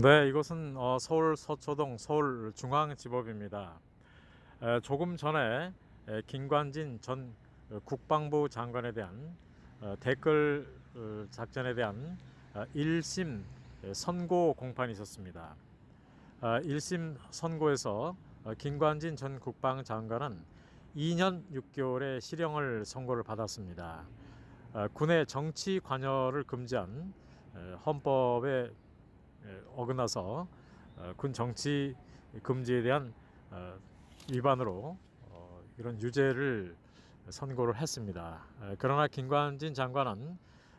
네, 이곳은 어, 서울 서초동 서울중앙지법입니다. 에, 조금 전에 에, 김관진 전 어, 국방부 장관에 대한 어, 댓글 어, 작전에 대한 어, 1심 선고 공판이 있었습니다. 아, 1심 선고에서 어, 김관진 전 국방장관은 2년 6개월의 실형을 선고를 받았습니다. 아, 군의 정치 관여를 금지한 에, 어긋나서 어, 군 정치 금지에 대한 어, 위반으로 어, 이런 유죄를 선고를 했습니다. 에, 그러나 김관진 장관은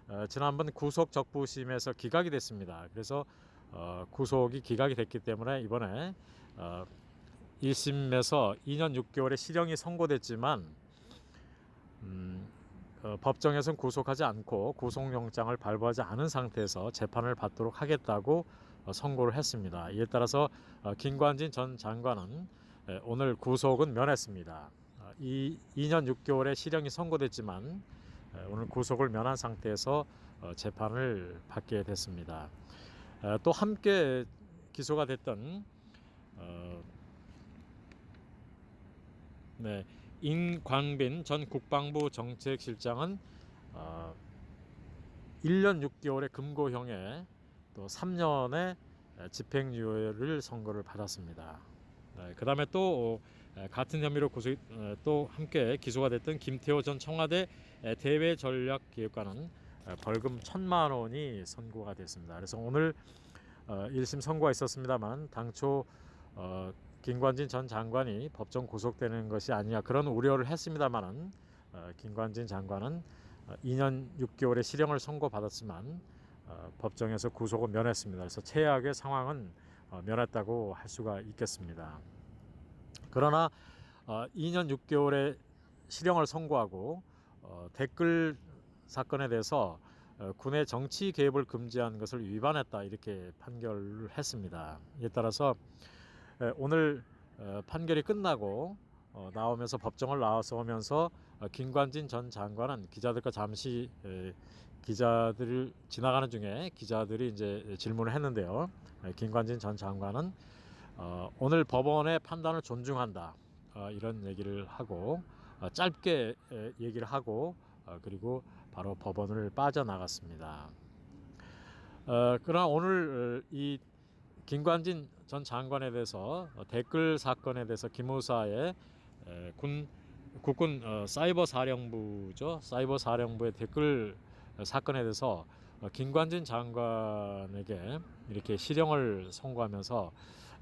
어, 지난번 구속 적부심에서 기각이 됐습니다. 그래서 어, 구속이 기각이 됐기 때문에 이번에 어, 1심에서 2년 6개월의 실형이 선고됐지만 음, 어, 법정에서는 구속하지 않고 구속영장을 발부하지 않은 상태에서 재판을 받도록 하겠다고 어, 선고를 했습니다. 이에 따라서 어, 김관진 전 장관은 에, 오늘 구속은 면했습니다. 어, 이 2년 6개월의 실형이 선고됐지만 에, 오늘 구속을 면한 상태에서 어, 재판을 받게 됐습니다. 에, 또 함께 기소가 됐던 어, 네, 임광빈 전 국방부 정책실장은 어, 1년 6개월의 금고형에 또 3년의 집행유예를 선고를 받았습니다. 네, 그 다음에 또 어, 같은 혐의로 구속 어, 또 함께 기소가 됐던 김태호 전 청와대 대외전략기획관은 어, 벌금 천만 원이 선고가 됐습니다. 그래서 오늘 어, 1심 선고가 있었습니다만 당초 어, 김관진 전 장관이 법정 구속되는 것이 아니냐 그런 우려를 했습니다만은 어, 김관진 장관은 어, 2년 6개월의 실형을 선고받았지만 어, 법정에서 구속을 면했습니다. 그래서 최악의 상황은 어, 면했다고 할 수가 있겠습니다. 그러나 어, 2년 6개월의 실형을 선고하고 어, 댓글 사건에 대해서 어, 군의 정치 개입을 금지한 것을 위반했다 이렇게 판결을 했습니다. 이에 따라서 에, 오늘 어, 판결이 끝나고 어, 나오면서 법정을 나와서 오면서 어, 김관진 전 장관은 기자들과 잠시 에, 기자들을 지나가는 중에 기자들이 이제 질문을 했는데요. 에, 김관진 전 장관은 어, 오늘 법원의 판단을 존중한다 어, 이런 얘기를 하고 어, 짧게 에, 얘기를 하고 어, 그리고 바로 법원을 빠져나갔습니다. 어, 그러나 오늘 어, 이 김관진 전 장관에 대해서 어, 댓글 사건에 대해서 에, 군 국군 어, 사이버 사령부죠 사이버 사령부의 댓글 사건에 대해서 어, 김관진 장관에게 이렇게 실형을 선고하면서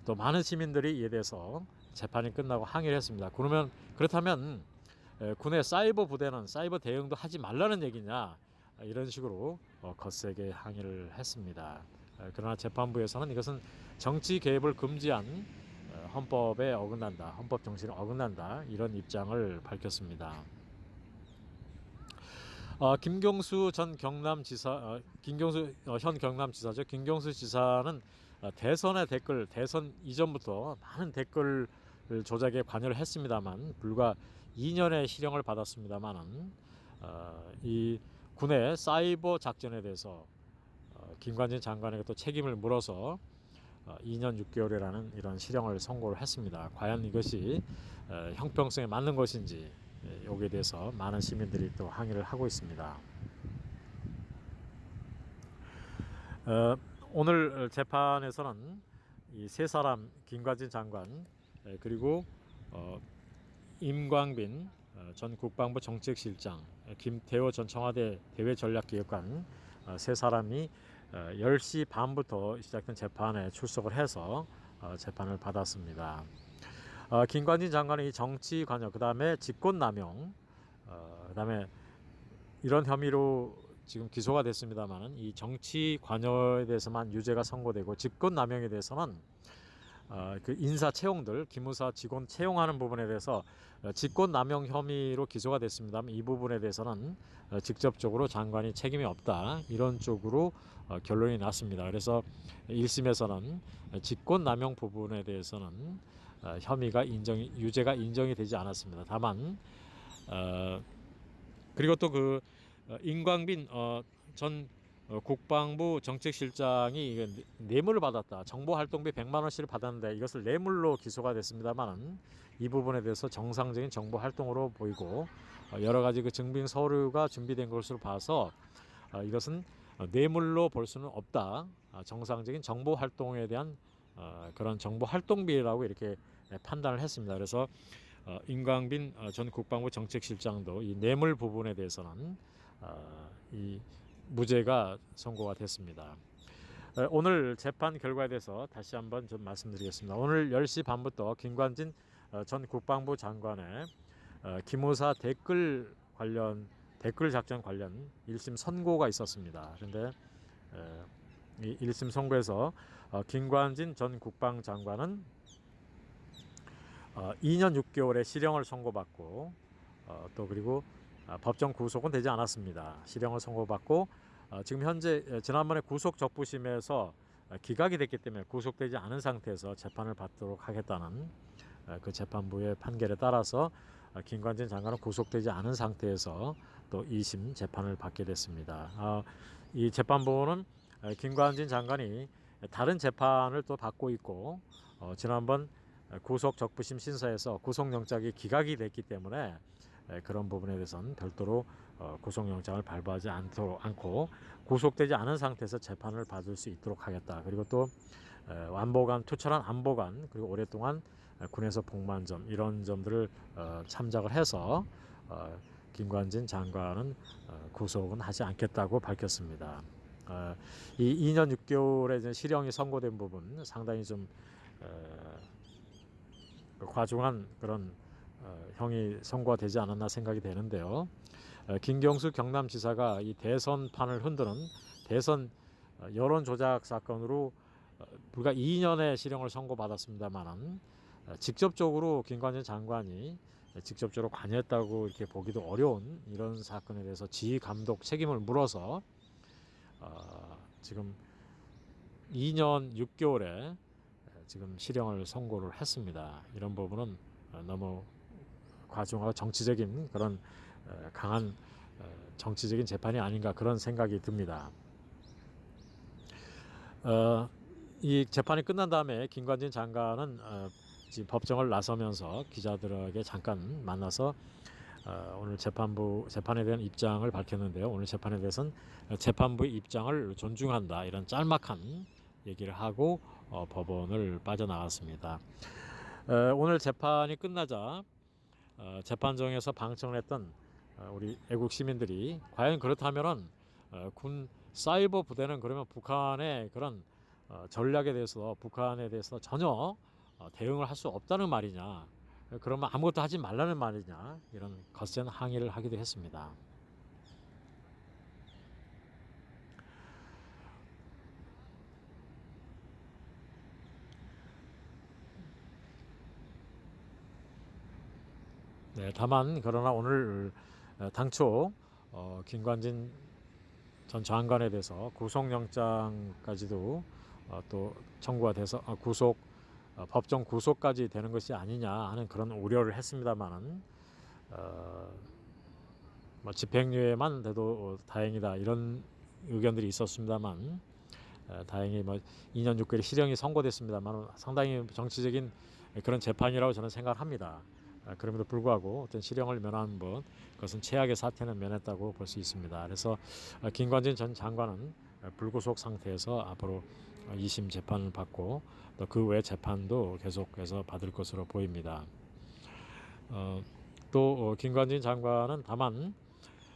또 많은 시민들이 이에 대해서 재판이 끝나고 항의를 했습니다. 그러면 그렇다면 에, 군의 사이버 부대는 사이버 대응도 하지 말라는 얘기냐 이런 식으로 어, 거세게 항의를 했습니다. 에, 그러나 재판부에서는 이것은 정치 개입을 금지한 어, 헌법에 어긋난다, 헌법 정신에 어긋난다 이런 입장을 밝혔습니다. 어, 김경수 전 경남지사, 어, 김경수 어, 현 경남지사죠. 김경수 지사는 어, 대선의 댓글, 대선 이전부터 많은 댓글 조작에 관여를 했습니다만 불과 2년의 실형을 받았습니다만은 어, 이 군의 사이버 작전에 대해서 어, 김관진 장관에게 또 책임을 물어서 어, 2년 6개월이라는 이런 실형을 선고를 했습니다. 과연 이것이 어, 형평성에 맞는 것인지 예, 여기에 대해서 많은 시민들이 또 항의를 하고 있습니다. 어, 오늘 재판에서는 이 세 사람 김관진 장관 예, 그리고 어, 임광빈 어, 전 국방부 정책실장, 예, 김태호 전 청와대 대외전략기획관 어, 세 사람이 어, 10시 반부터 시작된 재판에 출석을 해서 어, 재판을 받았습니다. 어, 김관진 장관은 이 정치 관여, 그 다음에 직권남용, 어, 그 다음에 이런 혐의로 지금 기소가 됐습니다만은 이 정치 관여에 대해서만 유죄가 선고되고 직권남용에 대해서는 어, 그 인사 채용들, 기무사 직원 채용하는 부분에 대해서 어, 직권 남용 혐의로 기소가 됐습니다만 이 부분에 대해서는 어, 직접적으로 장관이 책임이 없다 이런 쪽으로 어, 결론이 났습니다. 그래서 1심에서는 직권 남용 부분에 대해서는 어, 혐의가 인정이 유죄가 인정이 되지 않았습니다. 다만 어, 그리고 또그 임광빈 어, 전 어, 국방부 정책실장이 이게 뇌- 뇌물을 받았다. 정보활동비 100만 원씩을 받았는데 이것을 뇌물로 기소가 됐습니다만은 이 부분에 대해서 정상적인 정보 활동으로 보이고 어, 여러 가지 그 증빙 서류가 준비된 것으로 봐서 어, 이것은 어, 뇌물로 볼 수는 없다. 아, 정상적인 정보 활동에 대한 어, 그런 정보 활동비라고 이렇게 네, 판단을 했습니다. 그래서 어, 임광빈 어, 전 국방부 정책실장도 이 뇌물 부분에 대해서는 어, 이 무죄가 선고가 됐습니다. 어, 오늘 재판 결과에 대해서 다시 한번 좀 말씀드리겠습니다. 오늘 10시 반부터 김관진 어, 전 국방부 장관의 어, 기무사 댓글 관련 댓글 작전 관련 1심 선고가 있었습니다. 그런데 에, 이 1심 선고에서 어, 김관진 전 국방장관은 어, 2년 6개월의 실형을 선고받고 어, 또 그리고 아, 법정 구속은 되지 않았습니다. 실형을 선고받고 어, 지금 현재 에, 지난번에 구속 적부심에서 어, 기각이 됐기 때문에 구속되지 않은 상태에서 재판을 받도록 하겠다는 어, 그 재판부의 판결에 따라서 어, 김관진 장관은 구속되지 않은 상태에서 또 2심 재판을 받게 됐습니다. 아, 이 재판부는 어, 김관진 장관이 다른 재판을 또 받고 있고 어, 지난번 구속 적부심 신사에서 구속영장이 기각이 됐기 때문에 에, 그런 부분에 대해서는 별도로 어, 구속영장을 발부하지 않도록 않고 구속되지 않은 상태에서 재판을 받을 수 있도록 하겠다. 그리고 또 에, 안보관 투철한 안보관 그리고 오랫동안 에, 군에서 복무한 점 이런 점들을 어, 참작을 해서 어, 김관진 장관은 어, 구속은 하지 않겠다고 밝혔습니다. 어, 이 2년 6개월의 이제 실형이 선고된 부분 상당히 좀 어, 과중한 그런 어, 형이 선고가 되지 않았나 생각이 되는데요. 어, 김경수 경남지사가 이 대선판을 흔드는 대선 어, 여론 조작 사건으로 어, 불과 2년의 실형을 선고받았습니다만은 어, 직접적으로 김관진 장관이 직접적으로 관여했다고 이렇게 보기도 어려운 이런 사건에 대해서 지휘 감독 책임을 물어서 어, 지금 2년 6개월에 지금 실형을 선고를 했습니다. 이런 부분은 어, 너무 과중하고 정치적인 그런 어, 강한 어, 정치적인 재판이 아닌가 그런 생각이 듭니다. 어, 이 재판이 끝난 다음에 김관진 장관은 어, 지금 법정을 나서면서 기자들에게 잠깐 만나서 어, 오늘 재판부 재판에 대한 입장을 밝혔는데요. 오늘 재판에 대해서는 재판부의 입장을 존중한다 이런 짤막한 얘기를 하고 어, 법원을 빠져나왔습니다. 어, 오늘 재판이 끝나자 어, 재판정에서 방청했던 어, 우리 애국 시민들이 과연 그렇다면은 어, 군 사이버 부대는 그러면 북한의 그런 어, 전략에 대해서 북한에 대해서 전혀 어, 대응을 할 수 없다는 말이냐 그러면 아무것도 하지 말라는 말이냐 이런 거센 항의를 하기도 했습니다. 네, 다만 그러나 오늘 어, 당초 어, 김관진 전 장관에 대해서 구속영장까지도 어, 또 청구가 돼서 어, 구속 어, 법정 구속까지 되는 것이 아니냐 하는 그런 우려를 했습니다만은 어, 뭐 집행유예만 돼도 어, 다행이다 이런 의견들이 있었습니다만 어, 다행히 뭐 2년 6개월 실형이 선고됐습니다만 상당히 정치적인 그런 재판이라고 저는 생각합니다. 아, 그럼에도 불구하고 어떤 실형을 면한 것 그것은 최악의 사태는 면했다고 볼 수 있습니다. 그래서 어, 김관진 전 장관은 어, 불구속 상태에서 앞으로 어, 2심 재판을 받고 또 그 외 재판도 계속해서 받을 것으로 보입니다. 어, 또 어, 김관진 장관은 다만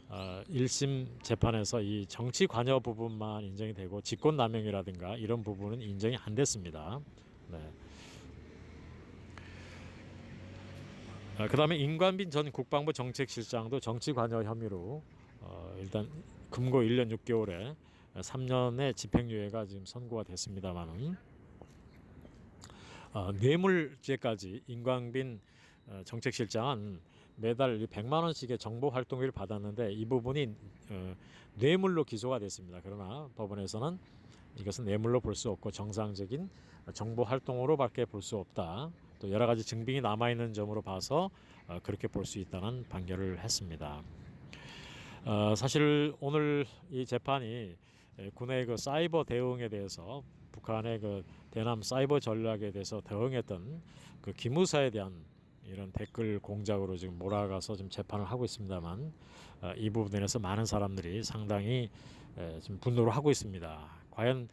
어, 1심 재판에서 이 정치 관여 부분만 인정이 되고 직권남용이라든가 이런 부분은 인정이 안 됐습니다. 네. 아, 그다음에 임관빈 전 국방부 정책실장도 정치 관여 혐의로 어, 일단 금고 1년 6개월에 3년의 집행유예가 지금 선고가 됐습니다만은 어, 뇌물죄까지 임광빈 어, 정책실장은 매달 100만 원씩의 정보 활동비를 받았는데 이 부분이 어, 뇌물로 기소가 됐습니다. 그러나 법원에서는 이것은 뇌물로 볼 수 없고 정상적인 정보 활동으로밖에 볼 수 없다. 또 여러 가지 증빙이 남아 있는 점으로 봐서 어, 그렇게 볼 수 있다는 판결을 했습니다. 어, 사실 오늘 이 재판이 에, 군의 그 사이버 대응에 대해서 북한의 그 대남 사이버 전략에 대해서 대응했던 그 기무사에 대한 이런 댓글 공작으로 지금 몰아가서 지금 재판을 하고 있습니다만 어, 이 부분에 대해서 많은 사람들이 상당히 에, 지금 분노를 하고 있습니다. 과연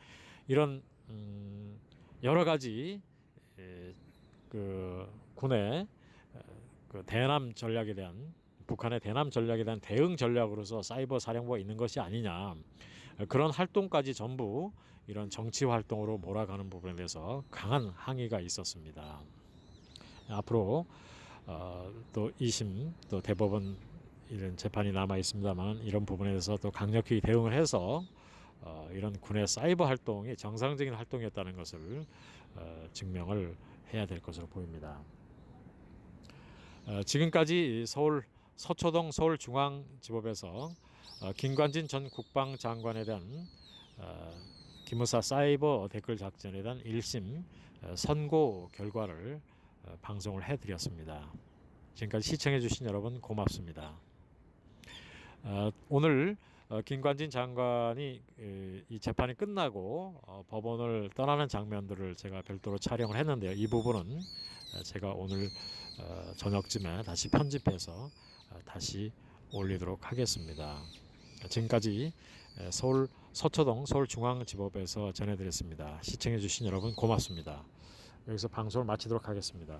이런 음, 여러 가지 에, 그 군의 에, 그 대남 전략에 대한 북한의 대남 전략에 대한 대응 전략으로서 사이버 사령부가 있는 것이 아니냐 어, 그런 활동까지 전부 이런 정치 활동으로 몰아가는 부분에 대해서 강한 항의가 있었습니다. 앞으로 어, 또 2심 또 대법원 이런 재판이 남아 있습니다만 이런 부분에 대해서 또 강력히 대응을 해서 어, 이런 군의 사이버 활동이 정상적인 활동이었다는 것을 어, 증명을 해야 될 것으로 보입니다. 어, 지금까지 서울 서초동 서울중앙지법에서 어, 김관진 전 국방장관에 대한 어, 기무사 사이버 댓글 작전에 대한 1심 어, 선고 결과를 어, 방송을 해드렸습니다. 지금까지 시청해주신 여러분 고맙습니다. 어, 오늘 어, 김관진 장관이 에, 이 재판이 끝나고 어, 법원을 떠나는 장면들을 제가 별도로 촬영을 했는데요. 이 부분은 어, 제가 오늘 어, 저녁쯤에 다시 편집해서 어, 다시 올리도록 하겠습니다. 지금까지 에, 서울 서초동 서울중앙지법에서 전해드렸습니다. 시청해주신 여러분 고맙습니다. 여기서 방송을 마치도록 하겠습니다.